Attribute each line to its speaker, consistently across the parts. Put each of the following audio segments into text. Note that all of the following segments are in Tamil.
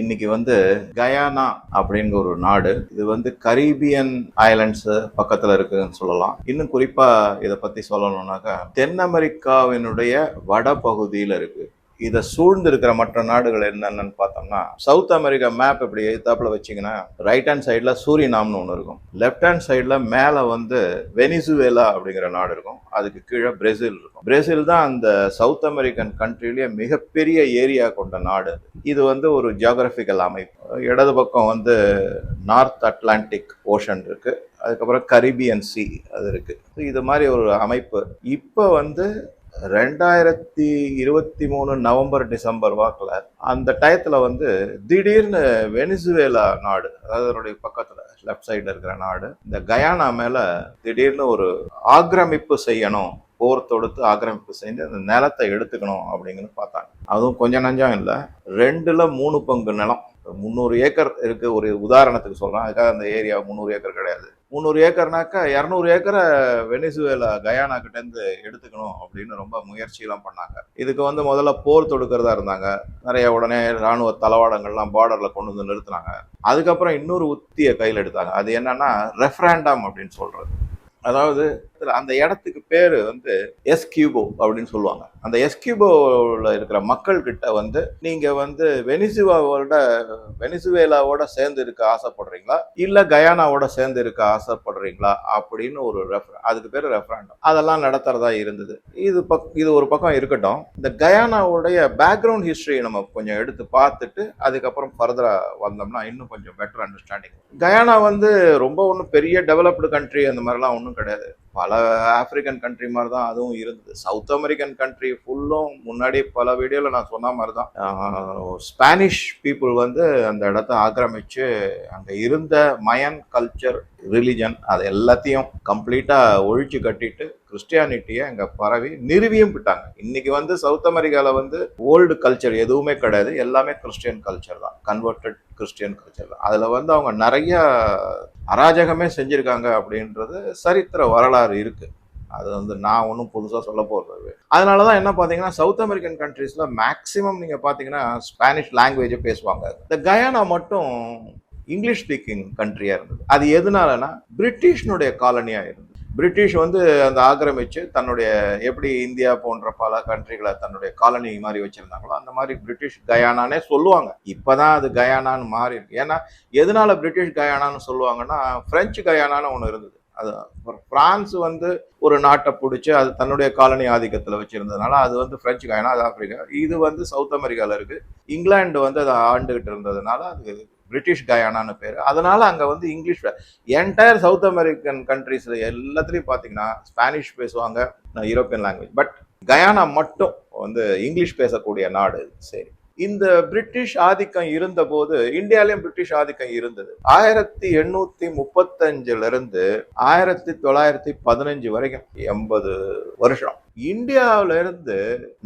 Speaker 1: இன்னைக்கு வந்து கயானா அப்படிங்கிற ஒரு நாடு இது வந்து கரீபியன் ஐலண்ட்ஸ் பக்கத்தில் இருக்குன்னு சொல்லலாம் இன்னும் குறிப்பாக இதை பற்றி சொல்லணும்னாக்கா தென் அமெரிக்காவினுடைய வட பகுதியில் இருக்குது இதை சூழ்ந்திருக்கிற மற்ற நாடுகள் என்னென்னு பார்த்தோம்னா சவுத் அமெரிக்கா மேப் இப்படி எழுத்தாப்பில் வச்சிங்கன்னா ரைட் ஹேண்ட் சைடில் நாம்னு ஒன்று இருக்கும் லெஃப்ட் ஹேண்ட் சைடில் மேலே வந்து வெனிசுவேலா அப்படிங்கிற நாடு இருக்கும் அதுக்கு கீழே பிரேசில் இருக்கும் பிரேசில் தான் அந்த சவுத் அமெரிக்கன் கண்ட்ரிலேயே மிகப்பெரிய ஏரியா கொண்ட நாடு இது வந்து ஒரு ஜியாகிரபிக்கல் அமைப்பு இடது பக்கம் வந்து நார்த் அட்லாண்டிக் ஓஷன் இருக்குது அதுக்கப்புறம் கரிபியன் சி அது இருக்குது இது மாதிரி ஒரு அமைப்பு இப்போ வந்து ரெண்டாயிரத்தி இருபத்தி மூணு நவம்பர் டிசம்பர் வாக்கில் அந்த டயத்தில் வந்து திடீர்னு வெனிசுவேலா நாடு அதாவது அதனுடைய பக்கத்தில் லெஃப்ட் சைடில் இருக்கிற நாடு இந்த கயானா மேலே திடீர்னு ஒரு ஆக்கிரமிப்பு செய்யணும் போர் தொடுத்து ஆக்கிரமிப்பு செஞ்சு அந்த நிலத்தை எடுத்துக்கணும் அப்படிங்கன்னு பார்த்தாங்க அதுவும் கொஞ்சம் நஞ்சம் இல்லை ரெண்டில் மூணு பங்கு நிலம் முந்நூறு ஏக்கர் இருக்குது ஒரு உதாரணத்துக்கு சொல்கிறேன் அதுக்காக அந்த ஏரியா முந்நூறு ஏக்கர் கிடையாது முந்நூறு ஏக்கர்னாக்கா இரநூறு ஏக்கரை வெனிசுவேலா கயானா கிட்டேருந்து எடுத்துக்கணும் அப்படின்னு ரொம்ப முயற்சியெல்லாம் பண்ணாங்க இதுக்கு வந்து முதல்ல போர் தொடுக்கிறதா இருந்தாங்க நிறைய உடனே இராணுவ தளவாடங்கள்லாம் பார்டரில் கொண்டு வந்து நிறுத்தினாங்க அதுக்கப்புறம் இன்னொரு உத்தியை கையில் எடுத்தாங்க அது என்னன்னா ரெஃப்ரேண்டம் அப்படின்னு சொல்கிறது அதாவது இடத்துல அந்த இடத்துக்கு பேர் வந்து கியூபோ அப்படின்னு சொல்லுவாங்க அந்த கியூபோவில் இருக்கிற மக்கள்கிட்ட வந்து நீங்கள் வந்து வெனிசுவாவோட வெனிசுவேலாவோட சேர்ந்து இருக்க ஆசைப்படுறீங்களா இல்லை கயானாவோட சேர்ந்து இருக்க ஆசைப்படுறீங்களா அப்படின்னு ஒரு ரெஃபர் அதுக்கு பேர் ரெஃபரண்டம் அதெல்லாம் நடத்துகிறதா இருந்தது இது பக் இது ஒரு பக்கம் இருக்கட்டும் இந்த கயானாவுடைய பேக்ரவுண்ட் ஹிஸ்ட்ரி நம்ம கொஞ்சம் எடுத்து பார்த்துட்டு அதுக்கப்புறம் ஃபர்தராக வந்தோம்னா இன்னும் கொஞ்சம் பெட்டர் அண்டர்ஸ்டாண்டிங் கயானா வந்து ரொம்ப ஒன்றும் பெரிய டெவலப்டு கண்ட்ரி அந்த மாதிரிலாம் ஒன்றும் கிடையாது பல ஆப்பிரிக்கன் கண்ட்ரி மாதிரி தான் அதுவும் இருந்தது சவுத் அமெரிக்கன் கண்ட்ரி ஃபுல்லும் முன்னாடி பல வீடியோவில் நான் சொன்ன மாதிரி தான் ஸ்பானிஷ் பீப்புள் வந்து அந்த இடத்த ஆக்கிரமித்து அங்கே இருந்த மயன் கல்ச்சர் ரிலிஜன் அது எல்லாத்தையும் கம்ப்ளீட்டாக ஒழிச்சு கட்டிட்டு கிறிஸ்டியானிட்டியை அங்கே பரவி நிறுவியும் விட்டாங்க இன்னைக்கு வந்து சவுத் அமெரிக்காவில் வந்து ஓல்டு கல்ச்சர் எதுவுமே கிடையாது எல்லாமே கிறிஸ்டியன் கல்ச்சர் தான் கன்வெர்டட் கிறிஸ்டியன் கல்ச்சர் தான் அதில் வந்து அவங்க நிறைய அராஜகமே செஞ்சுருக்காங்க அப்படின்றது சரித்திர வரலாறு இருக்குது அது வந்து நான் ஒன்றும் புதுசாக சொல்ல போகிறது அதனால தான் என்ன பார்த்தீங்கன்னா சவுத் அமெரிக்கன் கண்ட்ரீஸில் மேக்ஸிமம் நீங்கள் பார்த்தீங்கன்னா ஸ்பானிஷ் லாங்குவேஜை பேசுவாங்க இந்த கயானா மட்டும் இங்கிலீஷ் ஸ்பீக்கிங் கண்ட்ரியாக இருந்தது அது எதனாலனா பிரிட்டிஷ்னுடைய காலனியாக இருந்தது பிரிட்டிஷ் வந்து அந்த ஆக்கிரமித்து தன்னுடைய எப்படி இந்தியா போன்ற பல கண்ட்ரிகளை தன்னுடைய காலனி மாதிரி வச்சுருந்தாங்களோ அந்த மாதிரி பிரிட்டிஷ் கயானானே சொல்லுவாங்க இப்போ தான் அது கயானான்னு மாறி இருக்கு ஏன்னா எதனால பிரிட்டிஷ் கயானான்னு சொல்லுவாங்கன்னா ஃப்ரெஞ்சு கயானான்னு ஒன்று இருந்தது அது பிரான்ஸ் வந்து ஒரு நாட்டை பிடிச்சி அது தன்னுடைய காலனி ஆதிக்கத்தில் வச்சுருந்ததுனால அது வந்து ஃப்ரெஞ்சு கயானா அது ஆப்பிரிக்கா இது வந்து சவுத் அமெரிக்காவில் இருக்குது இங்கிலாந்து வந்து அதை ஆண்டுகிட்டு இருந்ததுனால அது பிரிட்டிஷ் கயானான்னு பேர் அதனால் அங்கே வந்து இங்கிலீஷ் என்டையர் சவுத் அமெரிக்கன் கண்ட்ரீஸில் எல்லாத்துலேயும் பார்த்தீங்கன்னா ஸ்பானிஷ் பேசுவாங்க யூரோப்பியன் லாங்குவேஜ் பட் கயானா மட்டும் வந்து இங்கிலீஷ் பேசக்கூடிய நாடு சரி இந்த பிரிட்டிஷ் ஆதிக்கம் இருந்தபோது இந்தியாலையும் பிரிட்டிஷ் ஆதிக்கம் இருந்தது ஆயிரத்தி எண்ணூத்தி முப்பத்தஞ்சுல இருந்து ஆயிரத்தி தொள்ளாயிரத்தி பதினஞ்சு வரைக்கும் எண்பது வருஷம் இந்தியாவில இருந்து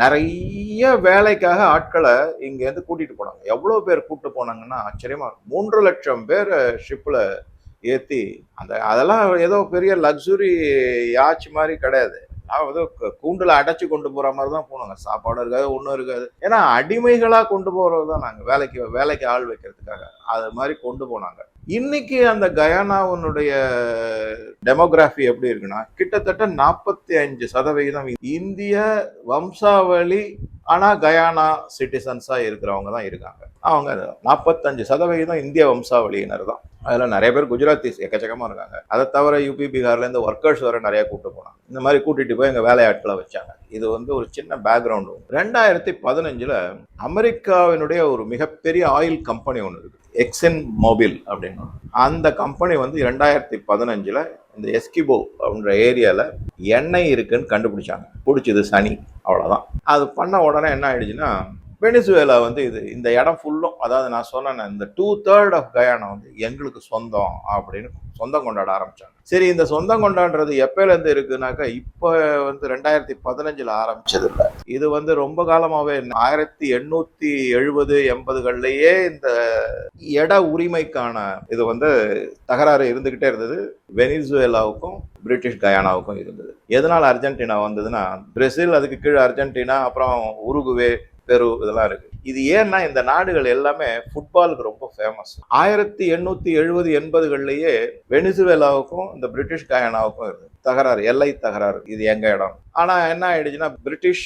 Speaker 1: நிறைய வேலைக்காக ஆட்களை இங்க இருந்து கூட்டிட்டு போனாங்க எவ்வளவு பேர் கூட்டு போனாங்கன்னா ஆச்சரியமா மூன்று லட்சம் பேர் ஷிப்ல ஏற்றி அந்த அதெல்லாம் ஏதோ பெரிய லக்ஸுரி யாச்சு மாதிரி கிடையாது அதாவது கூண்டில் அடைச்சி கொண்டு போகிற மாதிரி தான் போனாங்க சாப்பாடும் இருக்காது ஒன்றும் இருக்காது ஏன்னா அடிமைகளாக கொண்டு போகிறது தான் நாங்கள் வேலைக்கு வேலைக்கு ஆள் வைக்கிறதுக்காக அது மாதிரி கொண்டு போனாங்க இன்னைக்கு அந்த கயானாவினுடைய டெமோகிராஃபி எப்படி இருக்குன்னா கிட்டத்தட்ட நாற்பத்தி அஞ்சு சதவிகிதம் இந்திய வம்சாவளி ஆனா கயானா சிட்டிசன்ஸா இருக்கிறவங்க தான் இருக்காங்க அவங்க நாற்பத்தஞ்சு சதவிகிதம் இந்திய வம்சாவளியினர் தான் அதில் நிறைய பேர் குஜராத்தி எக்கச்சக்கமாக இருக்காங்க அதை தவிர யூபி பீகார்லேருந்து ஒர்க்கர்ஸ் வர நிறைய கூப்பிட்டு போனாங்க இந்த மாதிரி கூட்டிகிட்டு போய் எங்கள் வேலையாட்களை வச்சாங்க இது வந்து ஒரு சின்ன பேக்ரவுண்டு ரெண்டாயிரத்தி பதினஞ்சில் அமெரிக்காவினுடைய ஒரு மிகப்பெரிய ஆயில் கம்பெனி ஒன்று இருக்குது எக்ஸன் மொபைல் அப்படின்னு அந்த கம்பெனி வந்து ரெண்டாயிரத்தி பதினஞ்சில் இந்த எஸ்கிபோ அப்படின்ற ஏரியாவில் எண்ணெய் இருக்குன்னு கண்டுபிடிச்சாங்க பிடிச்சது சனி அவ்வளோதான் அது பண்ண உடனே என்ன ஆயிடுச்சுன்னா வெனிசுவேலா வந்து இது இந்த இடம் ஃபுல்லும் அதாவது நான் சொன்னேன் இந்த டூ தேர்ட் ஆஃப் கயானா வந்து எங்களுக்கு சொந்தம் அப்படின்னு சொந்தம் கொண்டாட ஆரம்பித்தாங்க சரி இந்த சொந்தம் கொண்டாடுறது எப்பயிலேருந்து இருக்குனாக்கா இப்போ வந்து ரெண்டாயிரத்தி பதினஞ்சில் ஆரம்பிச்சது இல்லை இது வந்து ரொம்ப காலமாகவே ஆயிரத்தி எண்ணூற்றி எழுபது எண்பதுகள்லையே இந்த இட உரிமைக்கான இது வந்து தகராறு இருந்துக்கிட்டே இருந்தது வெனிசுவேலாவுக்கும் பிரிட்டிஷ் கயானாவுக்கும் இருந்தது எதனால் அர்ஜென்டினா வந்ததுன்னா பிரேசில் அதுக்கு கீழே அர்ஜென்டினா அப்புறம் உருகுவே பெரு இதெல்லாம் இருக்கு இது ஏன்னா இந்த நாடுகள் எல்லாமே ஃபுட்பாலுக்கு ரொம்ப ஃபேமஸ் ஆயிரத்தி எண்ணூத்தி எழுபது எண்பதுகள்லயே வெனிசுவேலாவுக்கும் இந்த பிரிட்டிஷ் கயானாவுக்கும் இருக்கு தகராறு எல்லை தகராறு இது எங்க இடம் ஆனா என்ன ஆயிடுச்சுன்னா பிரிட்டிஷ்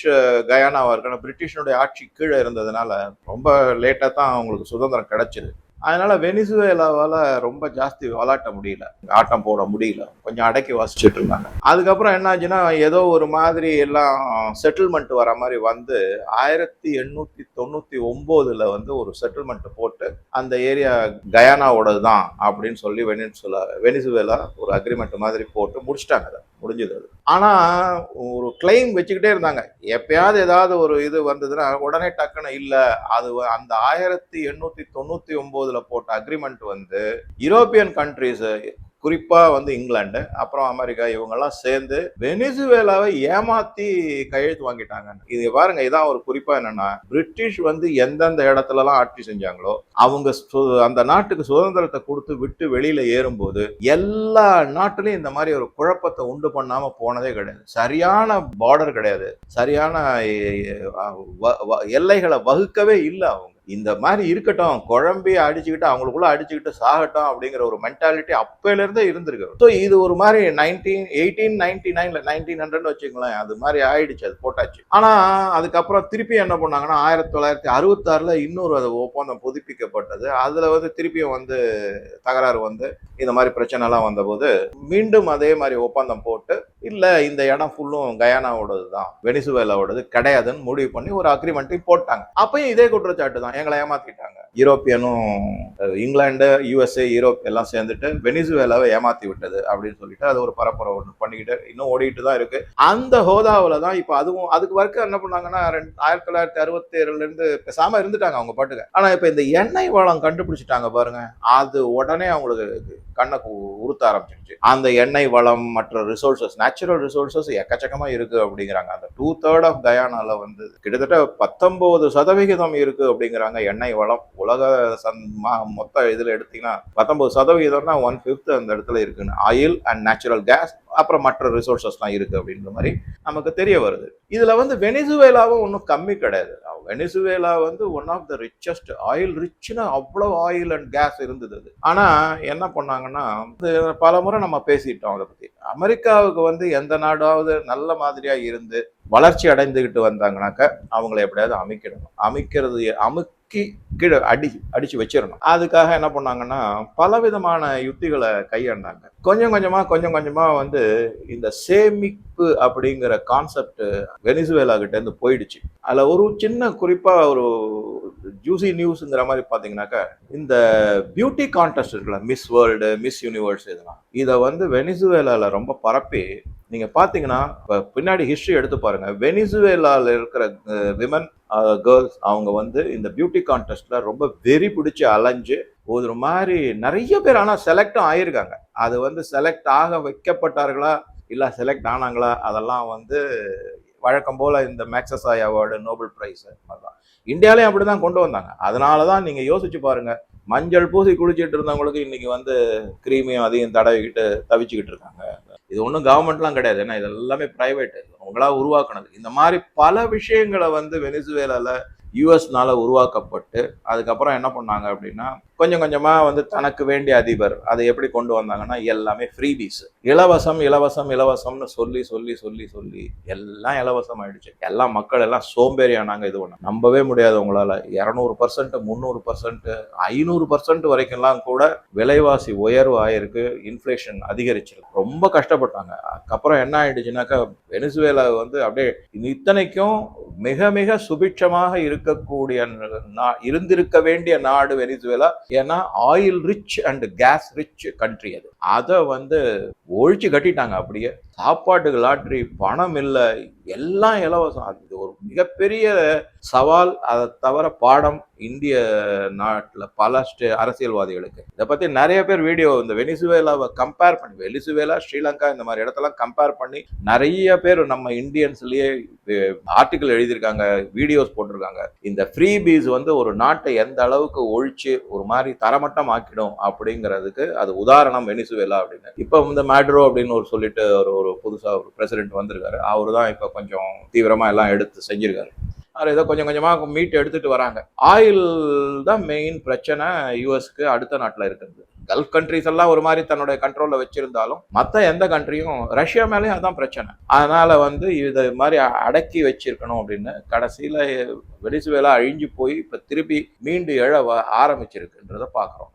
Speaker 1: கயானாவா இருக்கணும் பிரிட்டிஷனுடைய ஆட்சி கீழே இருந்ததுனால ரொம்ப லேட்டா தான் அவங்களுக்கு சுதந்திரம் கிடைச்சது அதனால வெனிசுவேலாவால் ரொம்ப ஜாஸ்தி விளாட்ட முடியல ஆட்டம் போட முடியல கொஞ்சம் அடக்கி வாசிச்சுட்டு இருந்தாங்க அதுக்கப்புறம் என்ன ஆச்சுன்னா ஏதோ ஒரு மாதிரி எல்லாம் செட்டில்மெண்ட் வர மாதிரி வந்து ஆயிரத்தி எண்ணூற்றி தொண்ணூற்றி ஒம்போதில் வந்து ஒரு செட்டில்மெண்ட் போட்டு அந்த ஏரியா கயானாவோடது தான் அப்படின்னு சொல்லி வெனிசுல வெனிசுவேலா ஒரு அக்ரிமெண்ட் மாதிரி போட்டு முடிச்சிட்டாங்க அதை முடிஞ்சது அது ஆனால் ஒரு கிளைம் வச்சுக்கிட்டே இருந்தாங்க எப்பயாவது ஏதாவது ஒரு இது வந்ததுன்னா உடனே டக்குன்னு இல்லை அது அந்த ஆயிரத்தி எண்ணூற்றி தொண்ணூற்றி ஒம்போது ஒன்பதுல போட்ட அக்ரிமெண்ட் வந்து யூரோப்பியன் கண்ட்ரிஸ் குறிப்பாக வந்து இங்கிலாந்து அப்புறம் அமெரிக்கா இவங்கெல்லாம் சேர்ந்து வெனிசுவேலாவை ஏமாத்தி கையெழுத்து வாங்கிட்டாங்க இது பாருங்க இதான் ஒரு குறிப்பாக என்னன்னா பிரிட்டிஷ் வந்து எந்தெந்த இடத்துலலாம் ஆட்சி செஞ்சாங்களோ அவங்க அந்த நாட்டுக்கு சுதந்திரத்தை கொடுத்து விட்டு வெளியில ஏறும்போது எல்லா நாட்டிலையும் இந்த மாதிரி ஒரு குழப்பத்தை உண்டு பண்ணாம போனதே கிடையாது சரியான பார்டர் கிடையாது சரியான எல்லைகளை வகுக்கவே இல்லை அவங்க இந்த மாதிரி இருக்கட்டும் குழம்பி அடிச்சுக்கிட்டு அவங்களுக்குள்ள அடிச்சுக்கிட்டு சாகட்டும் அப்படிங்கிற ஒரு மென்டாலிட்டி அப்பையிலேருந்தே இருந்திருக்கு ஸோ இது ஒரு மாதிரி நைன்டீன் எயிட்டீன் நைன்டி நைன்ல நைன்டீன் ஹண்ட்ரட்னு வச்சுக்கோங்களேன் அது மாதிரி ஆயிடுச்சு அது போட்டாச்சு ஆனால் அதுக்கப்புறம் திருப்பி என்ன பண்ணாங்கன்னா ஆயிரத்தி தொள்ளாயிரத்தி அறுபத்தாறில் இன்னொரு அது ஒப்பந்தம் புதுப்பிக்கப்பட்டது அதில் வந்து திருப்பியும் வந்து தகராறு வந்து இந்த மாதிரி பிரச்சனைலாம் வந்தபோது மீண்டும் அதே மாதிரி ஒப்பந்தம் போட்டு இல்லை இந்த இடம் ஃபுல்லும் கயானாவோடது தான் வெனிசுவேலாவோடது கிடையாதுன்னு முடிவு பண்ணி ஒரு அக்ரிமெண்ட்டையும் போட்டாங்க அப்பயும் இதே குற்றச்சாட்டு தான் எங்களை ஏமாத்திட்டாங்க யூரோப்பியனும் இங்கிலாண்டு யூஎஸ்ஏ யூரோப் எல்லாம் சேர்ந்துட்டு வெனிசுவேலாவை ஏமாத்தி விட்டது அப்படின்னு சொல்லிட்டு அது ஒரு பரப்புரை ஒன்று பண்ணிக்கிட்டு இன்னும் ஓடிட்டு தான் இருக்கு அந்த ஹோதாவில் தான் இப்போ அதுவும் அதுக்கு வரைக்கும் என்ன பண்ணாங்கன்னா ரெண்டு ஆயிரத்தி தொள்ளாயிரத்தி அறுபத்தி ஏழுலேருந்து பேசாமல் இருந்துட்டாங்க அவங்க பாட்டுக்கு ஆனால் இப்போ இந்த எண்ணெய் வளம் கண்டுபிடிச்சிட்டாங்க பாருங்க அது உடனே அவங்களுக்கு கண்ணை உறுத்த ஆரம்பிச்சிருச்சு அந்த எண்ணெய் வளம் மற்ற ரிசோர்சஸ் நேச்சுரல் ரிசோர்சஸ் எக்கச்சக்கமா இருக்கு அப்படிங்கிறாங்க அந்த டூ தேர்ட் ஆஃப் கயானால வந்து கிட்டத்தட்ட பத்தொன்பது சதவிகிதம் இருக்கு அப்படிங்கிறாங்க எண்ணெய் வளம் உலக சந் மொத்த இதில் எடுத்தீங்கன்னா பத்தொன்பது சதவீதம்னா ஒன் ஃபிஃப்த் அந்த இடத்துல இருக்குன்னு ஆயில் அண்ட் நேச்சுரல் கேஸ் அப்புறம் மற்ற ரிசோர்ஸஸ்லாம் இருக்குது அப்படின்ற மாதிரி நமக்கு தெரிய வருது இதில் வந்து வெனிசுவேலாவும் ஒன்றும் கம்மி கிடையாது வெனிசுவேலா வந்து one of the richest oil ரிச்சுன்னு அவ்வளோ ஆயில் அண்ட் கேஸ் இருந்தது அது ஆனால் என்ன பண்ணாங்கன்னா பல முறை நம்ம பேசிட்டோம் அதை பற்றி அமெரிக்காவுக்கு வந்து எந்த நாடாவது நல்ல மாதிரியாக இருந்து வளர்ச்சி அடைந்துக்கிட்டு வந்தாங்கனாக்க அவங்கள எப்படியாவது அமைக்கணும் அமைக்கிறது அமு தூக்கி கீழே அடி அடித்து வச்சிடணும் அதுக்காக என்ன பண்ணாங்கன்னா பலவிதமான யுத்திகளை கையாண்டாங்க கொஞ்சம் கொஞ்சமாக கொஞ்சம் கொஞ்சமாக வந்து இந்த சேமிப்பு அப்படிங்கிற கான்செப்ட் வெனிசுவேலா கிட்டேருந்து போயிடுச்சு அதில் ஒரு சின்ன குறிப்பாக ஒரு ஜூசி நியூஸுங்கிற மாதிரி பார்த்தீங்கன்னாக்கா இந்த பியூட்டி கான்டெஸ்ட் இருக்குல்ல மிஸ் வேர்ல்டு மிஸ் யூனிவர்ஸ் இதெல்லாம் இதை வந்து வெனிசுவேலாவில் ரொம்ப பரப்பி நீங்கள் பார்த்தீங்கன்னா இப்போ பின்னாடி ஹிஸ்ட்ரி எடுத்து பாருங்கள் வெனிசுவேலாவில் இருக்கிற விமன் கேர்ள்ஸ் அவங்க வந்து இந்த பியூட்டி கான்டெஸ்ட்டில் ரொம்ப வெறி பிடிச்சி அலைஞ்சு ஒரு மாதிரி நிறைய பேர் ஆனால் செலக்டும் ஆகியிருக்காங்க அது வந்து செலக்ட் ஆக வைக்கப்பட்டார்களா இல்லை செலக்ட் ஆனாங்களா அதெல்லாம் வந்து வழக்கம் போல் இந்த மேக்ஸசாய் அவார்டு நோபல் ப்ரைஸு அதுதான் இந்தியாவிலையும் அப்படி தான் கொண்டு வந்தாங்க அதனால தான் நீங்கள் யோசிச்சு பாருங்கள் மஞ்சள் பூசி குளிச்சுட்டு இருந்தவங்களுக்கு இன்னைக்கு வந்து கிரீமியும் அதையும் தடவிக்கிட்டு தவிச்சுக்கிட்டு இருக்காங்க இது ஒன்றும் கவர்மெண்ட்லாம் கிடையாது ஏன்னா இது எல்லாமே ப்ரைவேட்டு அவங்களா உருவாக்குனது இந்த மாதிரி பல விஷயங்களை வந்து வெனிசுவேலாவில் யூஎஸ்னால் உருவாக்கப்பட்டு அதுக்கப்புறம் என்ன பண்ணாங்க அப்படின்னா கொஞ்சம் கொஞ்சமாக வந்து தனக்கு வேண்டிய அதிபர் அதை எப்படி கொண்டு வந்தாங்கன்னா எல்லாமே ஃப்ரீபீஸ் இலவசம் இலவசம் இலவசம்னு சொல்லி சொல்லி சொல்லி சொல்லி எல்லாம் இலவசம் ஆயிடுச்சு எல்லா மக்கள் எல்லாம் சோம்பேறியானாங்க இது ஒன்று நம்பவே முடியாது உங்களால் இரநூறு பர்சன்ட் முந்நூறு பர்சன்ட் ஐநூறு பர்சன்ட் வரைக்கும்லாம் கூட விலைவாசி உயர்வு ஆயிருக்கு இன்ஃப்ளேஷன் அதிகரிச்சிருக்கு ரொம்ப கஷ்டப்பட்டாங்க அதுக்கப்புறம் என்ன ஆயிடுச்சுனாக்கா வெனிசுவேலா வந்து அப்படியே இத்தனைக்கும் மிக மிக சுபிட்சமாக இருக்கக்கூடிய இருந்திருக்க வேண்டிய நாடு வெனிசுவேலா ஏன்னா oil rich and gas rich country அது அதை வந்து ஒழிச்சு கட்டிட்டாங்க அப்படியே சாப்பாட்டுக்கு லாட்ரி பணம் இல்லை எல்லாம் இலவசம் அது ஒரு மிகப்பெரிய சவால் அதை தவிர பாடம் இந்திய நாட்டில் பல ஸ்டே அரசியல்வாதிகளுக்கு இதை பற்றி நிறைய பேர் வீடியோ இந்த வெனிசுவேலாவை கம்பேர் பண்ணி வெனிசுவேலா ஸ்ரீலங்கா இந்த மாதிரி இடத்தெல்லாம் கம்பேர் பண்ணி நிறைய பேர் நம்ம இந்தியன்ஸ்லேயே ஆர்டிக்கல் எழுதியிருக்காங்க வீடியோஸ் போட்டிருக்காங்க இந்த ஃப்ரீ பீஸ் வந்து ஒரு நாட்டை எந்த அளவுக்கு ஒழிச்சு ஒரு மாதிரி தரமட்டம் ஆக்கிடும் அப்படிங்கிறதுக்கு அது உதாரணம் வெனிசுவேலா அப்படின்னு இப்போ இந்த மேட்ரோ அப்படின்னு ஒரு சொல்லிட்டு ஒரு ஒரு புதுசாக ஒரு பிரசிடென்ட் வந்திருக்காரு அவர் தான் இப்போ கொஞ்சம் தீவிரமாக எல்லாம் எடுத்து செஞ்சுருக்காரு அதில் ஏதோ கொஞ்சம் கொஞ்சமாக மீட் எடுத்துகிட்டு வராங்க ஆயில் தான் மெயின் பிரச்சனை யூஎஸ்க்கு அடுத்த நாட்டில் இருக்கிறது கல்ஃப் கண்ட்ரிஸ் எல்லாம் ஒரு மாதிரி தன்னுடைய கண்ட்ரோலில் வச்சுருந்தாலும் மற்ற எந்த கண்ட்ரியும் ரஷ்யா மேலேயும் அதுதான் பிரச்சனை அதனால் வந்து இது மாதிரி அடக்கி வச்சிருக்கணும் அப்படின்னு கடைசியில் வெடிசுவேலா அழிஞ்சு போய் இப்போ திருப்பி மீண்டு எழ ஆரம்பிச்சிருக்குன்றதை பார்க்குறோம்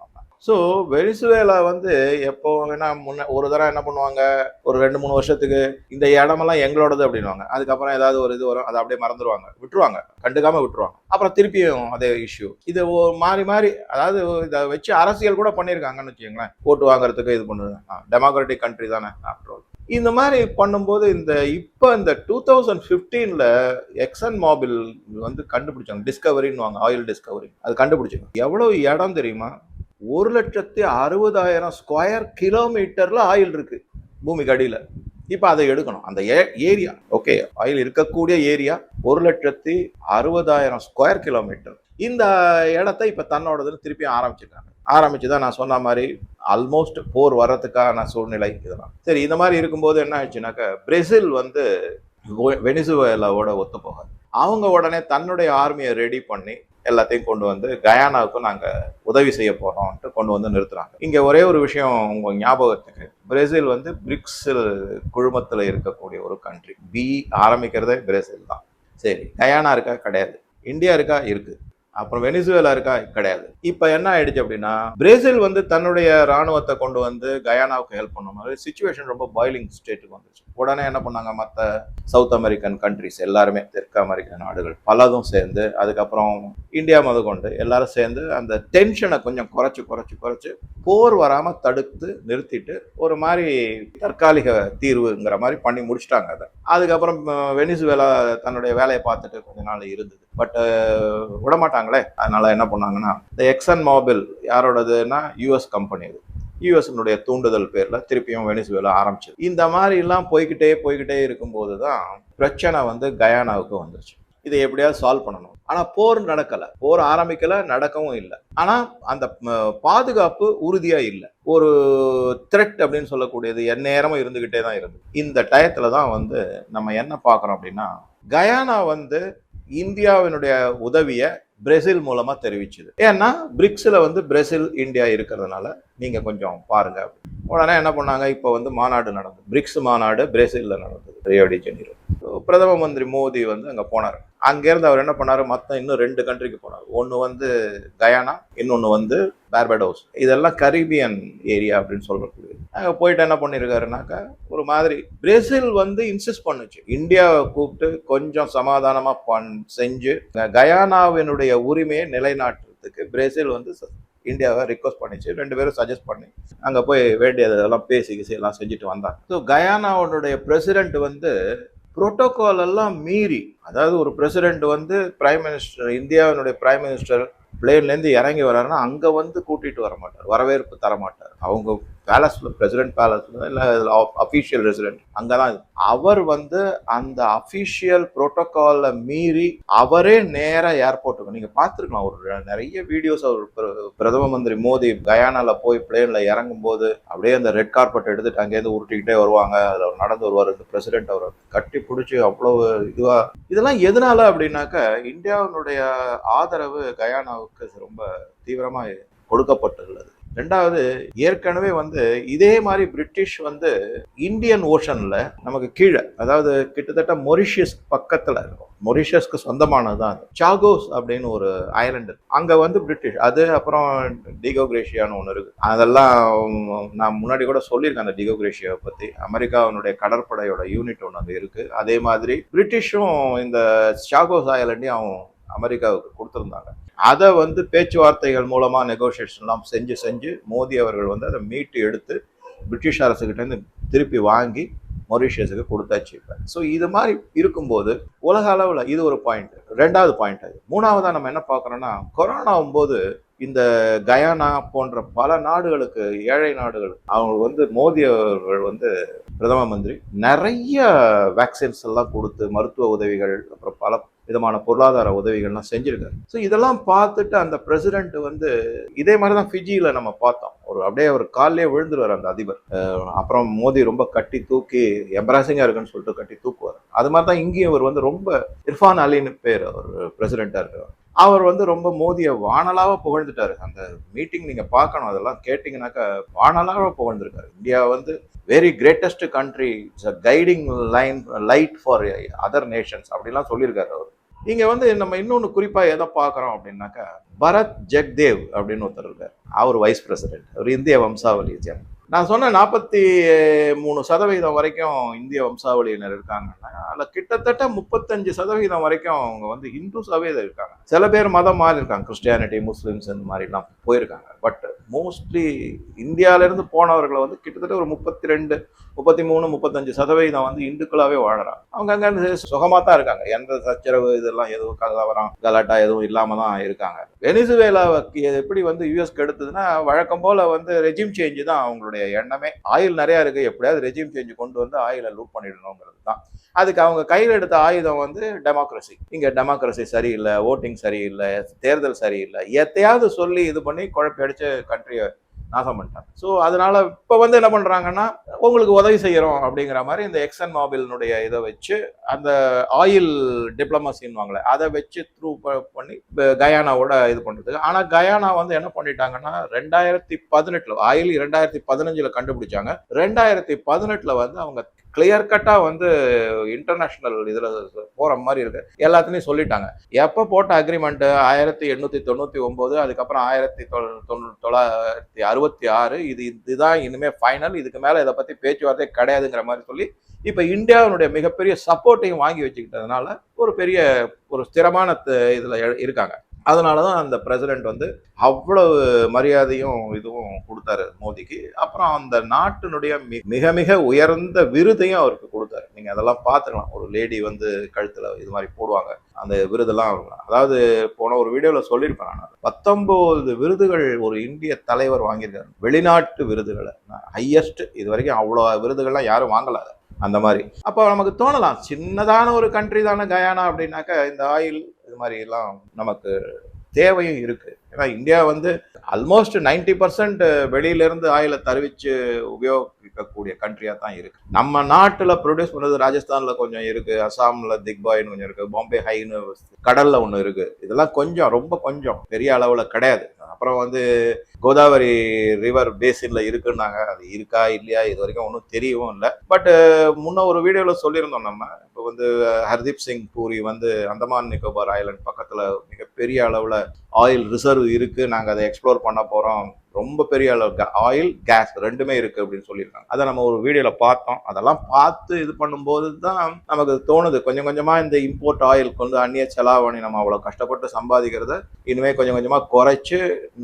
Speaker 1: ஸோ வெனிசுவேலா வந்து எப்போ வேணா முன்ன ஒரு தடவை என்ன பண்ணுவாங்க ஒரு ரெண்டு மூணு வருஷத்துக்கு இந்த இடமெல்லாம் எங்களோடது அப்படின்வாங்க அதுக்கப்புறம் ஏதாவது ஒரு இது வரும் அதை அப்படியே மறந்துடுவாங்க விட்டுருவாங்க கண்டுக்காம விட்டுருவாங்க அப்புறம் திருப்பியும் அதே இஷ்யூ இது மாறி மாறி அதாவது இதை வச்சு அரசியல் கூட பண்ணியிருக்காங்கன்னு வச்சுக்கோங்களேன் ஓட்டு வாங்குறதுக்கு இது பண்ணுவேன் டெமோக்ராட்டிக் கண்ட்ரி தானே ஆஃப்டர் இந்த மாதிரி பண்ணும்போது இந்த இப்போ இந்த டூ தௌசண்ட் ஃபிஃப்டீனில் எக்ஸன் மொபைல் வந்து கண்டுபிடிச்சாங்க டிஸ்கவரின்னு வாங்க ஆயில் டிஸ்கவரி அது கண்டுபிடிச்சாங்க எவ்வளோ இடம் தெரியுமா ஒரு லட்சத்தி அறுபதாயிரம் ஸ்கொயர் கிலோமீட்டரில் ஆயில் இருக்குது பூமிக்கு அடியில் இப்போ அதை எடுக்கணும் அந்த ஏ ஏரியா ஓகே ஆயில் இருக்கக்கூடிய ஏரியா ஒரு லட்சத்தி அறுபதாயிரம் ஸ்கொயர் கிலோமீட்டர் இந்த இடத்த இப்போ தன்னோடதுன்னு திருப்பி ஆரம்பிச்சுட்டாங்க ஆரம்பிச்சு தான் நான் சொன்ன மாதிரி ஆல்மோஸ்ட் போர் வர்றதுக்கான சூழ்நிலை இதெல்லாம் சரி இந்த மாதிரி இருக்கும்போது என்ன ஆயிடுச்சுனாக்கா பிரேசில் வந்து வெனிசுவேலாவோட ஒத்து போகாது அவங்க உடனே தன்னுடைய ஆர்மியை ரெடி பண்ணி எல்லாத்தையும் கொண்டு வந்து கயானாவுக்கும் நாங்கள் உதவி செய்ய போகிறோம்ன்ட்டு கொண்டு வந்து நிறுத்துகிறாங்க இங்கே ஒரே ஒரு விஷயம் உங்கள் ஞாபகத்துக்கு பிரேசில் வந்து பிரிக்ஸ் குழுமத்தில் இருக்கக்கூடிய ஒரு கண்ட்ரி பி ஆரம்பிக்கிறதே பிரேசில் தான் சரி கயானா இருக்கா கிடையாது இந்தியா இருக்கா இருக்குது அப்புறம் வெனிசுவேலா இருக்கா கிடையாது இப்போ என்ன ஆயிடுச்சு அப்படின்னா பிரேசில் வந்து தன்னுடைய ராணுவத்தை கொண்டு வந்து கயானாவுக்கு ஹெல்ப் பண்ண மாதிரி சுச்சுவேஷன் ரொம்ப பாய்லிங் ஸ்டேட்டுக்கு வந்துச்சு உடனே என்ன பண்ணாங்க மற்ற சவுத் அமெரிக்கன் கண்ட்ரிஸ் எல்லாருமே தெற்கு அமெரிக்க நாடுகள் பலதும் சேர்ந்து அதுக்கப்புறம் இந்தியா முத கொண்டு எல்லாரும் சேர்ந்து அந்த டென்ஷனை கொஞ்சம் குறைச்சி குறைச்சி குறைச்சி போர் வராமல் தடுத்து நிறுத்திட்டு ஒரு மாதிரி தற்காலிக தீர்வுங்கிற மாதிரி பண்ணி முடிச்சிட்டாங்க அதை அதுக்கப்புறம் வெனிசுவேலா தன்னுடைய வேலையை பார்த்துட்டு கொஞ்ச நாள் இருந்தது பட் விடமாட்டாங்களே அதனால் என்ன பண்ணாங்கன்னா இந்த எக்ஸன் மொபைல் யாரோடதுன்னா யூஎஸ் கம்பெனி இது யூஎஸ்னுடைய தூண்டுதல் பேரில் திருப்பியும் வெனிசுவேலா ஆரம்பிச்சது இந்த மாதிரிலாம் போய்கிட்டே போய்கிட்டே இருக்கும்போது தான் பிரச்சனை வந்து கயானாவுக்கு வந்துருச்சு இதை எப்படியாவது சால்வ் பண்ணணும் ஆனால் போர் நடக்கலை போர் ஆரம்பிக்கலை நடக்கவும் இல்லை ஆனால் அந்த பாதுகாப்பு உறுதியாக இல்லை ஒரு த்ரெட் அப்படின்னு சொல்லக்கூடியது எந்நேரமும் இருந்துக்கிட்டே தான் இருந்தது இந்த டயத்தில் தான் வந்து நம்ம என்ன பார்க்குறோம் அப்படின்னா கயானா வந்து இந்தியாவினுடைய உதவியை பிரேசில் மூலமாக தெரிவிச்சுது ஏன்னா பிரிக்ஸில் வந்து பிரேசில் இந்தியா இருக்கிறதுனால நீங்கள் கொஞ்சம் பாருங்கள் உடனே என்ன பண்ணாங்க இப்போ வந்து மாநாடு நடந்தது பிரிக்ஸ் மாநாடு பிரேசிலில் நடந்தது ரியோடி ஜெனீரோ பிரதம மந்திரி மோடி வந்து அங்கே போனார் அங்கேருந்து அவர் என்ன பண்ணார் மொத்தம் இன்னும் ரெண்டு கண்ட்ரிக்கு போனார் ஒன்று வந்து கயானா இன்னொன்று வந்து பேர்படோஸ் இதெல்லாம் கரீபியன் ஏரியா அப்படின்னு சொல்கிறது அங்கே போயிட்டு என்ன பண்ணியிருக்காருனாக்கா ஒரு மாதிரி பிரேசில் வந்து இன்சிஸ்ட் பண்ணுச்சு இந்தியாவை கூப்பிட்டு கொஞ்சம் சமாதானமாக பண் செஞ்சு கயானாவினுடைய உரிமையை நிலைநாட்டுறதுக்கு பிரேசில் வந்து இந்தியாவை ரிக்வஸ்ட் பண்ணிச்சு ரெண்டு பேரும் சஜஸ்ட் பண்ணி அங்கே போய் வேண்டியதெல்லாம் பேசி கிசி எல்லாம் செஞ்சுட்டு வந்தாங்க ஸோ கயானாவோடைய பிரசிடென்ட் வந்து புரோட்டோகால் எல்லாம் மீறி அதாவது ஒரு பிரசிடெண்ட் வந்து பிரைம் மினிஸ்டர் இந்தியாவினுடைய பிரைம் மினிஸ்டர் பிளேன்லேருந்து இறங்கி வராருன்னா அங்கே வந்து கூட்டிகிட்டு வர மாட்டார் வரவேற்பு தர மாட்டார் அவங்க பேலஸில் பிரசிடென்ட் பேலஸில் இல்லை அஃபீஷியல் ரெசிடென்ட் அங்கே தான் அவர் வந்து அந்த அஃபீஷியல் ப்ரோட்டோக்காலில் மீறி அவரே நேராக ஏர்போர்ட்டுக்கு நீங்கள் பார்த்துருக்கலாம் ஒரு நிறைய வீடியோஸ் அவர் பிரதம மந்திரி மோடி கயானாவில் போய் பிளேனில் இறங்கும் போது அப்படியே அந்த ரெட் கார்பெட் எடுத்துட்டு அங்கேருந்து உருட்டிக்கிட்டே வருவாங்க அதில் அவர் நடந்து வருவார் இந்த பிரசிடென்ட் அவர் கட்டி பிடிச்சி அவ்வளோ இதுவாக இதெல்லாம் எதனால அப்படின்னாக்க இந்தியாவினுடைய ஆதரவு கயானாவுக்கு ரொம்ப தீவிரமாக கொடுக்கப்பட்டுள்ளது ரெண்டாவது ஏற்கனவே வந்து இதே மாதிரி பிரிட்டிஷ் வந்து இந்தியன் ஓஷனில் நமக்கு கீழே அதாவது கிட்டத்தட்ட மொரிஷியஸ் பக்கத்தில் இருக்கும் மொரிஷியஸ்க்கு சொந்தமானது தான் சாகோஸ் அப்படின்னு ஒரு ஐலண்டு அங்கே வந்து பிரிட்டிஷ் அது அப்புறம் டிகோகிரேஷியான்னு ஒன்று இருக்குது அதெல்லாம் நான் முன்னாடி கூட சொல்லியிருக்கேன் அந்த டிகோகிரேஷியாவை பற்றி அமெரிக்காவினுடைய கடற்படையோட யூனிட் ஒன்று அது இருக்குது அதே மாதிரி பிரிட்டிஷும் இந்த சாகோஸ் ஐலண்டையும் அமெரிக்காவுக்கு கொடுத்துருந்தாங்க அதை வந்து பேச்சுவார்த்தைகள் மூலமாக நெகோசியேஷன்லாம் செஞ்சு செஞ்சு மோடி அவர்கள் வந்து அதை மீட்டு எடுத்து பிரிட்டிஷ் அரசுக்கிட்டேருந்து திருப்பி வாங்கி மொரிஷியஸுக்கு கொடுத்தாச்சு இப்போ ஸோ இது மாதிரி இருக்கும்போது உலக அளவில் இது ஒரு பாயிண்ட் ரெண்டாவது பாயிண்ட் அது மூணாவதாக நம்ம என்ன பார்க்குறோன்னா கொரோனாவும் போது இந்த கயானா போன்ற பல நாடுகளுக்கு ஏழை நாடுகள் அவங்களுக்கு வந்து மோடி அவர்கள் வந்து பிரதம மந்திரி நிறைய வேக்சின்ஸ் எல்லாம் கொடுத்து மருத்துவ உதவிகள் அப்புறம் பல விதமான பொருளாதார உதவிகள்லாம் செஞ்சுருக்காரு ஸோ இதெல்லாம் பார்த்துட்டு அந்த பிரசிடென்ட் வந்து இதே மாதிரி தான் ஃபிஜியில் நம்ம பார்த்தோம் ஒரு அப்படியே ஒரு காலிலே விழுந்துருவார் அந்த அதிபர் அப்புறம் மோடி ரொம்ப கட்டி தூக்கி எம்பராசிங்காக இருக்குன்னு சொல்லிட்டு கட்டி தூக்குவார் அது மாதிரி தான் இங்கேயும் அவர் வந்து ரொம்ப இர்ஃபான் அலின்னு பேர் அவர் பிரசிடெண்ட்டாக இருக்கிறார் அவர் வந்து ரொம்ப மோதியை வானலாக புகழ்ந்துட்டாரு அந்த மீட்டிங் நீங்கள் பார்க்கணும் அதெல்லாம் கேட்டிங்கனாக்கா வானலாக புகழ்ந்துருக்காரு இந்தியா வந்து very greatest country it's a guiding line light for other nations அப்படிலாம் சொல்லியிருக்காரு அவர் இங்கே வந்து நம்ம இன்னொன்னு குறிப்பாக எதை பார்க்குறோம் அப்படின்னாக்கா பரத் ஜெக்தேவ் அப்படின்னு ஒருத்தர் இருக்கார் அவர் வைஸ் பிரசிடென்ட் அவர் இந்திய வம்சாவளியை சேர்ந்த நான் சொன்ன நாற்பத்தி மூணு சதவீதம் வரைக்கும் இந்திய வம்சாவளியினர் இருக்காங்கன்னா அதில் கிட்டத்தட்ட முப்பத்தஞ்சு சதவீதம் வரைக்கும் அவங்க வந்து ஹிந்துஸாகவே சதவீதம் இருக்காங்க சில பேர் மதம் மாறி இருக்காங்க கிறிஸ்டியானிட்டி முஸ்லீம்ஸ் இந்த மாதிரிலாம் போயிருக்காங்க பட் மோஸ்ட்லி இந்தியாவிலேருந்து போனவர்களை வந்து கிட்டத்தட்ட ஒரு முப்பத்தி ரெண்டு முப்பத்தி மூணு முப்பத்தஞ்சு சதவீதம் வந்து இந்துக்களாகவே வாழறாங்க அவங்க அங்கே சுகமாக தான் இருக்காங்க எந்த சச்சரவு இதெல்லாம் எதுவும் கலவரம் கலாட்டா எதுவும் இல்லாமல் தான் இருக்காங்க வெனிசுவேலாவுக்கு எப்படி வந்து யூஎஸ்க்கு எடுத்ததுன்னா வழக்கம் போல் வந்து ரெஜிம் சேஞ்சு தான் அவங்களுடைய அவங்களுடைய எண்ணமே ஆயில் நிறையா இருக்குது எப்படியாவது ரெஜிம் சேஞ்சு கொண்டு வந்து ஆயிலை லூட் பண்ணிடணுங்கிறது தான் அதுக்கு அவங்க கையில் எடுத்த ஆயுதம் வந்து டெமோக்ரஸி இங்கே டெமோக்ரஸி சரியில்லை ஓட்டிங் சரியில்லை தேர்தல் சரியில்லை எத்தையாவது சொல்லி இது பண்ணி குழப்பி அடித்து கண்ட்ரியை நாசம் பண்ணிட்டாங்க ஸோ அதனால இப்போ வந்து என்ன பண்ணுறாங்கன்னா உங்களுக்கு உதவி செய்கிறோம் அப்படிங்கிற மாதிரி இந்த எக்ஸன் மாபிலினுடைய இதை வச்சு அந்த ஆயில் வாங்கல அதை வச்சு த்ரூ பண்ணி கயானாவோட இது பண்ணுறதுக்கு ஆனால் கயானா வந்து என்ன பண்ணிட்டாங்கன்னா ரெண்டாயிரத்தி பதினெட்டில் ஆயில் இரண்டாயிரத்தி பதினஞ்சில் கண்டுபிடிச்சாங்க ரெண்டாயிரத்தி பதினெட்டில் வந்து அவங்க கிளியர் கட்டாக வந்து இன்டர்நேஷ்னல் இதில் போகிற மாதிரி இருக்கு எல்லாத்துலேயும் சொல்லிட்டாங்க எப்போ போட்ட அக்ரிமெண்ட்டு ஆயிரத்தி எண்ணூற்றி தொண்ணூற்றி ஒம்பது அதுக்கப்புறம் ஆயிரத்தி தொள்ளாயிரத்தி அறுபத்தி ஆறு இது இதுதான் இனிமேல் ஃபைனல் இதுக்கு மேலே இதை பற்றி பேச்சுவார்த்தை கிடையாதுங்கிற மாதிரி சொல்லி இப்போ இந்தியாவினுடைய மிகப்பெரிய சப்போர்ட்டையும் வாங்கி வச்சுக்கிட்டதுனால ஒரு பெரிய ஒரு ஸ்திரமான இதில் இருக்காங்க அதனால தான் அந்த பிரசிடெண்ட் வந்து அவ்வளவு மரியாதையும் இதுவும் கொடுத்தாரு மோடிக்கு அப்புறம் அந்த நாட்டினுடைய மிக மிக உயர்ந்த விருதையும் அவருக்கு கொடுத்தாரு நீங்கள் அதெல்லாம் பார்த்துக்கலாம் ஒரு லேடி வந்து கழுத்தில் இது மாதிரி போடுவாங்க அந்த விருதெல்லாம் அதாவது போன ஒரு வீடியோவில் சொல்லியிருப்பேன் நான் பத்தொம்போது விருதுகள் ஒரு இந்திய தலைவர் வாங்கியிருக்காரு வெளிநாட்டு விருதுகளை ஹையஸ்ட் இது வரைக்கும் அவ்வளோ விருதுகள்லாம் யாரும் வாங்கலாது அந்த மாதிரி அப்போ நமக்கு தோணலாம் சின்னதான ஒரு கண்ட்ரி தானே கயானா அப்படின்னாக்கா இந்த ஆயில் இது மாதிரிலாம் நமக்கு தேவையும் இருக்குது ஏன்னா இந்தியா வந்து ஆல்மோஸ்ட் நைன்டி பர்சன்ட் வெளியிலேருந்து ஆயிலை தருவிச்சு உபயோகிக்கக்கூடிய கண்ட்ரியாக தான் இருக்குது நம்ம நாட்டில் ப்ரொடியூஸ் பண்ணுறது ராஜஸ்தானில் கொஞ்சம் இருக்குது அசாமில் திக்பாய்னு கொஞ்சம் இருக்குது பாம்பே ஹைன்னு கடலில் ஒன்று இருக்குது இதெல்லாம் கொஞ்சம் ரொம்ப கொஞ்சம் பெரிய அளவில் கிடையாது அப்புறம் வந்து கோதாவரி ரிவர் பேசினில் இருக்குன்னாங்க அது இருக்கா இல்லையா இது வரைக்கும் ஒன்றும் தெரியவும் இல்லை பட்டு முன்ன ஒரு வீடியோவில் சொல்லியிருந்தோம் நம்ம இப்போ வந்து ஹர்தீப் சிங் பூரி வந்து அந்தமான் நிக்கோபார் ஐலண்ட் பக்கத்தில் மிகப்பெரிய அளவில் ஆயில் ரிசர்வ் இருக்குது நாங்கள் அதை எக்ஸ்ப்ளோர் பண்ண போகிறோம் ரொம்ப பெரிய அளவுக்கு ஆயில் கேஸ் ரெண்டுமே இருக்குது அப்படின்னு சொல்லியிருக்காங்க அதை நம்ம ஒரு வீடியோவில் பார்த்தோம் அதெல்லாம் பார்த்து இது பண்ணும்போது தான் நமக்கு தோணுது கொஞ்சம் கொஞ்சமாக இந்த இம்போர்ட் ஆயில் கொண்டு அந்நிய செலாவணி நம்ம அவ்வளோ கஷ்டப்பட்டு சம்பாதிக்கிறத இனிமேல் கொஞ்சம் கொஞ்சமாக குறைச்சி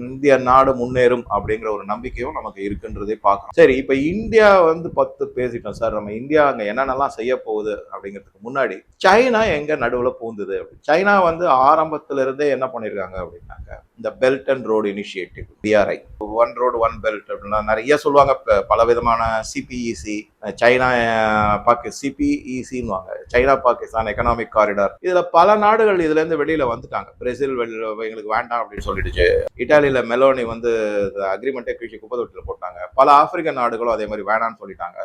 Speaker 1: இந்திய நாடு முன்னேறும் அப்படிங்கிற ஒரு நம்பிக்கையும் நமக்கு இருக்குன்றதே பார்க்கணும் சரி இப்போ இந்தியா வந்து பத்து பேசிட்டோம் சார் நம்ம இந்தியா அங்கே என்னென்னலாம் செய்ய போகுது அப்படிங்கிறதுக்கு முன்னாடி சைனா எங்கே நடுவில் பூந்தது சைனா வந்து ஆரம்பத்திலிருந்தே என்ன பண்ணியிருக்காங்க அப்படின்னு பண்ணியிருக்காங்க இந்த belt and road initiative BRI one road one belt அப்படின்னா நிறைய சொல்லுவாங்க பல விதமான சிபிஇசி சைனா பாக்கி சிபிஇசின்னுவாங்க சைனா பாகிஸ்தான் எக்கனாமிக் காரிடார் இதுல பல நாடுகள் இதுல இருந்து வெளியில வந்துட்டாங்க பிரேசில் வெளியில் எங்களுக்கு வேண்டாம் அப்படின்னு சொல்லிடுச்சு இட்டாலியில மெலோனி வந்து அக்ரிமெண்ட்டை கிழிச்சு குப்பை தொட்டியில் போட்டாங்க பல ஆப்பிரிக்க நாடுகளும் அதே மாதிரி வேணாம்னு சொல்லிட்டாங்க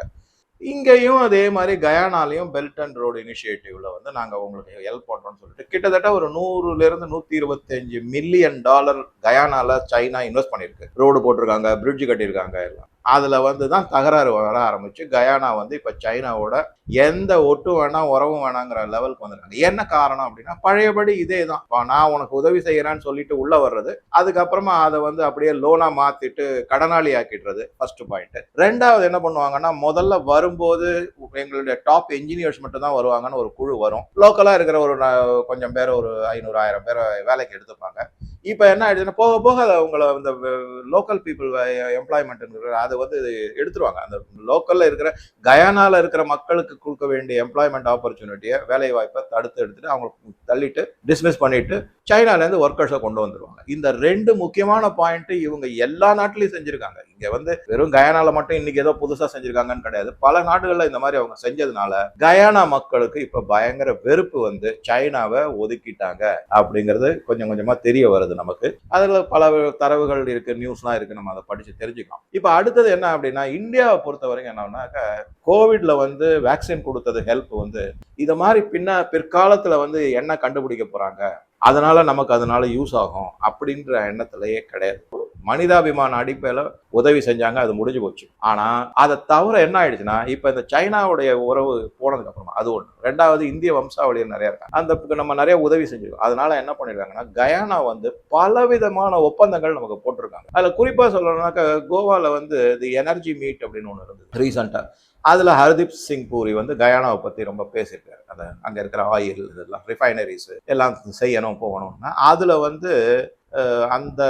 Speaker 1: இங்கேயும் அதே மாதிரி கயானாலையும் பெல்ட் அண்ட் ரோடு இனிஷியேட்டிவ்ல வந்து நாங்கள் உங்களுக்கு ஹெல்ப் பண்ணுறோம்னு சொல்லிட்டு கிட்டத்தட்ட ஒரு நூறுலேருந்து நூற்றி இருபத்தஞ்சு மில்லியன் டாலர் கயானால சைனா இன்வெஸ்ட் பண்ணியிருக்கு ரோடு போட்டிருக்காங்க பிரிட்ஜ் கட்டியிருக்காங்க எல்லாம் அதில் வந்து தான் தகராறு வர ஆரம்பிச்சு கயானா வந்து இப்போ சைனாவோட எந்த ஒட்டும் வேணாம் உறவும் வேணாங்கிற லெவலுக்கு வந்துருக்காங்க என்ன காரணம் அப்படின்னா பழையபடி இதே தான் நான் உனக்கு உதவி செய்கிறேன்னு சொல்லிட்டு உள்ளே வர்றது அதுக்கப்புறமா அதை வந்து அப்படியே லோனாக மாற்றிட்டு கடனாளி ஆக்கிடுறது ஃபர்ஸ்ட் பாயிண்ட்டு ரெண்டாவது என்ன பண்ணுவாங்கன்னா முதல்ல வரும்போது எங்களுடைய டாப் என்ஜினியர்ஸ் மட்டும் தான் வருவாங்கன்னு ஒரு குழு வரும் லோக்கலாக இருக்கிற ஒரு கொஞ்சம் பேர் ஒரு ஐநூறு ஆயிரம் பேரை வேலைக்கு எடுத்துப்பாங்க இப்போ என்ன ஆயிடுச்சுன்னா போக போக அதை உங்களை அந்த லோக்கல் பீப்புள் எம்ப்ளாய்மெண்ட்டுங்கிற அதை வந்து எடுத்துருவாங்க அந்த லோக்கலில் இருக்கிற கயானாவில் இருக்கிற மக்களுக்கு கொடுக்க வேண்டிய எம்ப்ளாய்மெண்ட் ஆப்பர்ச்சுனிட்டியை வேலை வாய்ப்பை தடுத்து எடுத்துட்டு அவங்களுக்கு தள்ளிட்டு டிஸ்மிஸ் பண்ணிட்டு சைனாலேருந்து ஒர்க்கர்ஸை கொண்டு வந்துருவாங்க இந்த ரெண்டு முக்கியமான பாயிண்ட்டு இவங்க எல்லா நாட்டிலையும் செஞ்சுருக்காங்க இங்கே வந்து வெறும் கயானாவில் மட்டும் இன்னைக்கு ஏதோ புதுசாக செஞ்சுருக்காங்கன்னு கிடையாது பல நாடுகளில் இந்த மாதிரி அவங்க செஞ்சதுனால கயானா மக்களுக்கு இப்போ பயங்கர வெறுப்பு வந்து சைனாவை ஒதுக்கிட்டாங்க அப்படிங்கிறது கொஞ்சம் கொஞ்சமாக தெரிய வருது வருது நமக்கு அதில் பல தரவுகள் இருக்குது நியூஸ்லாம் இருக்கு நம்ம அதை படித்து தெரிஞ்சுக்கலாம் இப்போ அடுத்தது என்ன அப்படின்னா இந்தியாவை பொறுத்த வரைக்கும் என்னன்னாக்கா கோவிட்ல வந்து வேக்சின் கொடுத்தது ஹெல்ப் வந்து இதை மாதிரி பின்ன பிற்காலத்தில் வந்து என்ன கண்டுபிடிக்க போகிறாங்க அதனால நமக்கு அதனால யூஸ் ஆகும் அப்படின்ற எண்ணத்திலேயே கிடையாது மனிதாபிமான அடிப்பையில உதவி செஞ்சாங்க அது முடிஞ்சு போச்சு ஆனால் அதை தவிர என்ன ஆயிடுச்சுன்னா இப்போ இந்த சைனாவுடைய உறவு போனதுக்கு அப்புறமா அது ஒன்று ரெண்டாவது இந்திய வம்சாவளியில் நிறைய இருக்கு அந்த நம்ம நிறைய உதவி செஞ்சிருக்கோம் அதனால என்ன பண்ணிருக்காங்கன்னா கயானா வந்து பலவிதமான ஒப்பந்தங்கள் நமக்கு போட்டிருக்காங்க அதில் குறிப்பாக சொல்லணும்னாக்கா கோவாவில் வந்து தி எனர்ஜி மீட் அப்படின்னு ஒன்று இருந்தது ரீசெண்டா அதில் ஹர்தீப் சிங் பூரி வந்து கயானாவை பற்றி ரொம்ப பேசியிருக்காரு அதை அங்கே இருக்கிற ஆயில் இதெல்லாம் ரிஃபைனரிஸ் எல்லாம் செய்யணும் போகணும்னா அதில் வந்து அந்த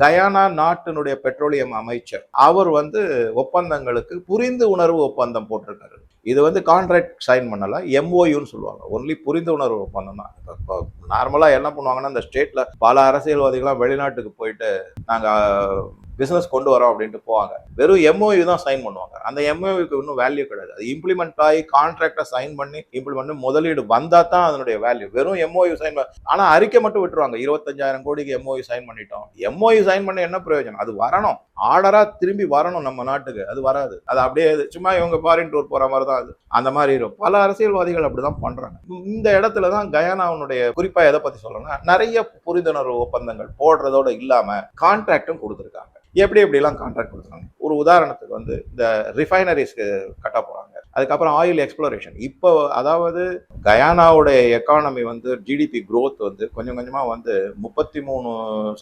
Speaker 1: கயானா நாட்டினுடைய பெட்ரோலியம் அமைச்சர் அவர் வந்து ஒப்பந்தங்களுக்கு புரிந்து உணர்வு ஒப்பந்தம் போட்டிருக்காரு இது வந்து கான்ட்ராக்ட் சைன் பண்ணல எம்ஓயுன்னு சொல்லுவாங்க ஒன்லி புரிந்து உணர்வு ஒப்பந்தம் தான் இப்போ நார்மலாக என்ன பண்ணுவாங்கன்னா இந்த ஸ்டேட்டில் பல அரசியல்வாதிகள்லாம் வெளிநாட்டுக்கு போயிட்டு நாங்கள் பிஸ்னஸ் கொண்டு வரோம் அப்படின்ட்டு போவாங்க வெறும் எம்ஓயு தான் சைன் பண்ணுவாங்க அந்த எம்ஓயுக்கு இன்னும் வேல்யூ கிடையாது அது இம்ப்ளிமெண்ட் ஆகி கான்ட்ராக்டை சைன் பண்ணி இம்ப்ளிமெண்ட் முதலீடு வந்தால் தான் அதனுடைய வேல்யூ வெறும் எம்ஓயு சைன் ஆனால் அறிக்கை மட்டும் விட்டுருவாங்க இருபத்தஞ்சாயிரம் கோடிக்கு எம்ஓயு சைன் பண்ணிட்டோம் எம்ஓயு சைன் பண்ண என்ன பிரயோஜனம் அது வரணும் ஆர்டராக திரும்பி வரணும் நம்ம நாட்டுக்கு அது வராது அது அப்படியே சும்மா இவங்க ஃபாரின் டூர் போகிற மாதிரி தான் அது அந்த மாதிரி இருக்கும் பல அரசியல்வாதிகள் அப்படி தான் பண்ணுறாங்க இந்த இடத்துல தான் கயானாவுடைய குறிப்பாக எதை பற்றி சொல்லணும்னா நிறைய புரிந்துணர்வு ஒப்பந்தங்கள் போடுறதோட இல்லாமல் கான்ட்ராக்டும் கொடுத்துருக்காங்க எப்படி எப்படிலாம் கான்ட்ராக்ட் கொடுத்துறாங்க ஒரு உதாரணத்துக்கு வந்து இந்த ரிஃபைனரிஸ்க்கு கட்ட போகிறாங்க அதுக்கப்புறம் ஆயில் எக்ஸ்ப்ளோரேஷன் இப்போ அதாவது கயானாவுடைய எக்கானமி வந்து ஜிடிபி க்ரோத் வந்து கொஞ்சம் கொஞ்சமாக வந்து முப்பத்தி மூணு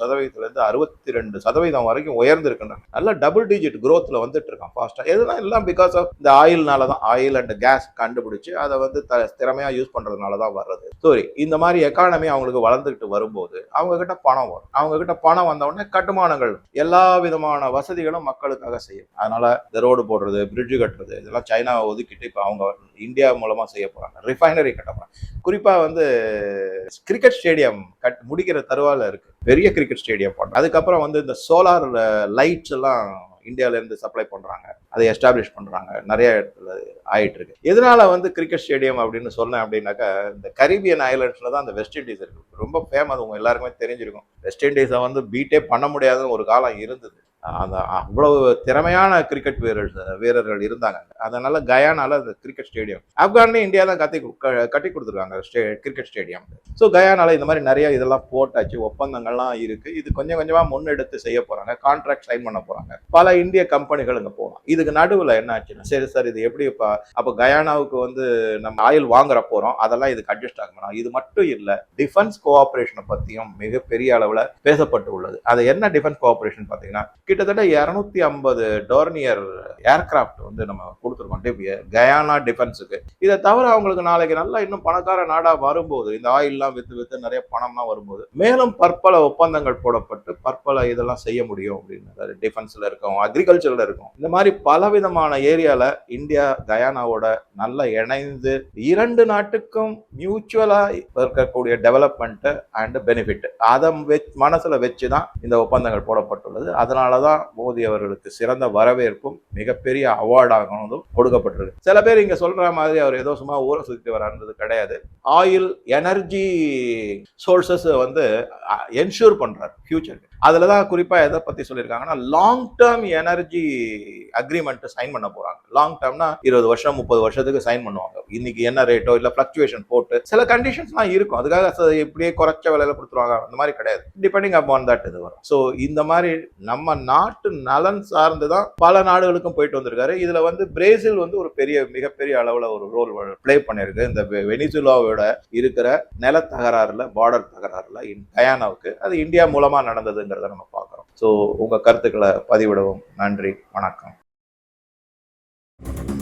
Speaker 1: சதவீதத்துலேருந்து அறுபத்தி ரெண்டு சதவீதம் வரைக்கும் உயர்ந்துருக்குன்னு நல்லா டபுள் டிஜிட் க்ரோத்தில் வந்துட்டு இருக்கான் ஃபாஸ்ட்டாக எதுனா எல்லாம் பிகாஸ் ஆஃப் இந்த ஆயில்னால தான் ஆயில் அண்ட் கேஸ் கண்டுபிடிச்சி அதை வந்து த திறமையாக யூஸ் பண்ணுறதுனால தான் வர்றது சாரி இந்த மாதிரி எக்கானமி அவங்களுக்கு வளர்ந்துக்கிட்டு வரும்போது அவங்கக்கிட்ட பணம் வரும் அவங்கக்கிட்ட பணம் வந்தவுடனே கட்டுமானங்கள் எல்லா விதமான வசதிகளும் மக்களுக்காக செய்யும் அதனால் இந்த ரோடு போடுறது பிரிட்ஜு கட்டுறது இதெல்லாம் சைனாவை ஒதுக்கி ஒதுக்கிட்டு இப்போ அவங்க இந்தியா மூலமாக செய்ய போகிறாங்க ரிஃபைனரி கட்ட போகிறாங்க குறிப்பாக வந்து கிரிக்கெட் ஸ்டேடியம் கட் முடிக்கிற தருவால இருக்குது பெரிய கிரிக்கெட் ஸ்டேடியம் பண்ணுறாங்க அதுக்கப்புறம் வந்து இந்த சோலார் லைட்ஸ் எல்லாம் இந்தியாவிலேருந்து சப்ளை பண்ணுறாங்க அதை எஸ்டாப்ளிஷ் பண்ணுறாங்க நிறைய இடத்துல ஆகிட்டு இருக்கு எதனால் வந்து கிரிக்கெட் ஸ்டேடியம் அப்படின்னு சொன்னேன் அப்படின்னாக்கா இந்த கரீபியன் ஐலண்ட்ஸில் தான் அந்த வெஸ்ட் இண்டீஸ் இருக்குது ரொம்ப ஃபேமஸ் உங்கள் எல்லாருக்குமே தெரிஞ்சிருக்கும் வெஸ்ட் இண்டீஸை வந்து பீட்டே பண்ண முடியாதுன்னு ஒரு காலம் இருந்தது அந்த அவ்வளவு திறமையான கிரிக்கெட் வீரர் வீரர்கள் இருந்தாங்க அதனால கயானால அந்த கிரிக்கெட் ஸ்டேடியம் ஆப்கானே இந்தியா தான் கத்தி கட்டி கொடுத்துருக்காங்க ஸ்டே கிரிக்கெட் ஸ்டேடியம் ஸோ கயானால இந்த மாதிரி நிறைய இதெல்லாம் போட்டாச்சு ஒப்பந்தங்கள்லாம் இருக்கு இது கொஞ்சம் கொஞ்சமா முன்னெடுத்து செய்ய போறாங்க கான்ட்ராக்ட் சைன் பண்ண போறாங்க பல இந்திய கம்பெனிகள் இங்கே போகலாம் இதுக்கு நடுவில் என்ன ஆச்சுன்னா சரி சார் இது எப்படி இப்போ அப்போ கயானாவுக்கு வந்து நம்ம ஆயில் வாங்குற போறோம் அதெல்லாம் இதுக்கு அட்ஜஸ்ட் ஆகணும் இது மட்டும் இல்லை டிஃபென்ஸ் கோஆபரேஷனை பற்றியும் மிகப்பெரிய அளவில் பேசப்பட்டு உள்ளது அது என்ன டிஃபென்ஸ் கோஆபரேஷன் பார்த்தீங்கன்னா கிட்டத்தட்ட இரநூத்தி ஐம்பது டோர்னியர் ஏர்கிராஃப்ட் வந்து நம்ம கொடுத்துருக்கோம் கயானா டிஃபென்ஸுக்கு இதை தவிர அவங்களுக்கு நாளைக்கு நல்லா இன்னும் பணக்கார நாடாக வரும்போது இந்த ஆயில்லாம் வித்து வித்து நிறைய பணம்லாம் வரும்போது மேலும் பற்பல ஒப்பந்தங்கள் போடப்பட்டு பற்பல இதெல்லாம் செய்ய முடியும் அப்படின்னு அதாவது டிஃபென்ஸில் இருக்கும் அக்ரிகல்ச்சரில் இருக்கும் இந்த மாதிரி பலவிதமான ஏரியாவில் இந்தியா கயானாவோட நல்லா இணைந்து இரண்டு நாட்டுக்கும் மியூச்சுவலாக இருக்கக்கூடிய டெவலப்மெண்ட்டு அண்ட் பெனிஃபிட் அதை வச் மனசில் வச்சு தான் இந்த ஒப்பந்தங்கள் போடப்பட்டுள்ளது அதனால தான் மோடி அவர்களுக்கு சிறந்த வரவேற்பும் மிகப்பெரிய அவார்டாகவும் கொடுக்கப்பட்டிருக்கு சில பேர் இங்க சொல்ற மாதிரி அவர் ஏதோ சும்மா ஊரை சுற்றிட்டு வரான்றது கிடையாது ஆயில் எனர்ஜி சோர்சஸ் வந்து என்ஷூர் பண்றாரு ஃபியூச்சர் அதில் தான் குறிப்பாக எதை பற்றி சொல்லியிருக்காங்கன்னா long term energy agreement sign பண்ண போகிறாங்க லாங் டேர்ம்னா இருபது வருஷம் முப்பது வருஷத்துக்கு சைன் பண்ணுவாங்க இன்னைக்கு என்ன ரேட்டோ இல்லை ஃப்ளக்சுவேஷன் போட்டு சில கண்டிஷன்ஸ்லாம் இருக்கும் அதுக்காக இப்படியே குறைச்ச விலையில கொடுத்துருவாங்க அந்த மாதிரி கிடையாது டிபெண்டிங் அப்பான் தட் இது வரும் ஸோ இந்த மாதிரி நம்ம நாட்டு நலன் சார்ந்து தான் பல நாடுகளுக்கும் போயிட்டு வந்திருக்காரு இதில் வந்து பிரேசில் வந்து ஒரு பெரிய மிகப்பெரிய அளவில் ஒரு ரோல் பிளே பண்ணியிருக்கு இந்த வெனிசுலாவோட இருக்கிற நில தகராறுல பார்டர் தகராறுல கயானாவுக்கு அது இந்தியா மூலமாக மூலமா நடந்ததுங்கிறத நம்ம பார்க்குறோம் ஸோ உங்க கருத்துக்களை பதிவிடவும் நன்றி வணக்கம்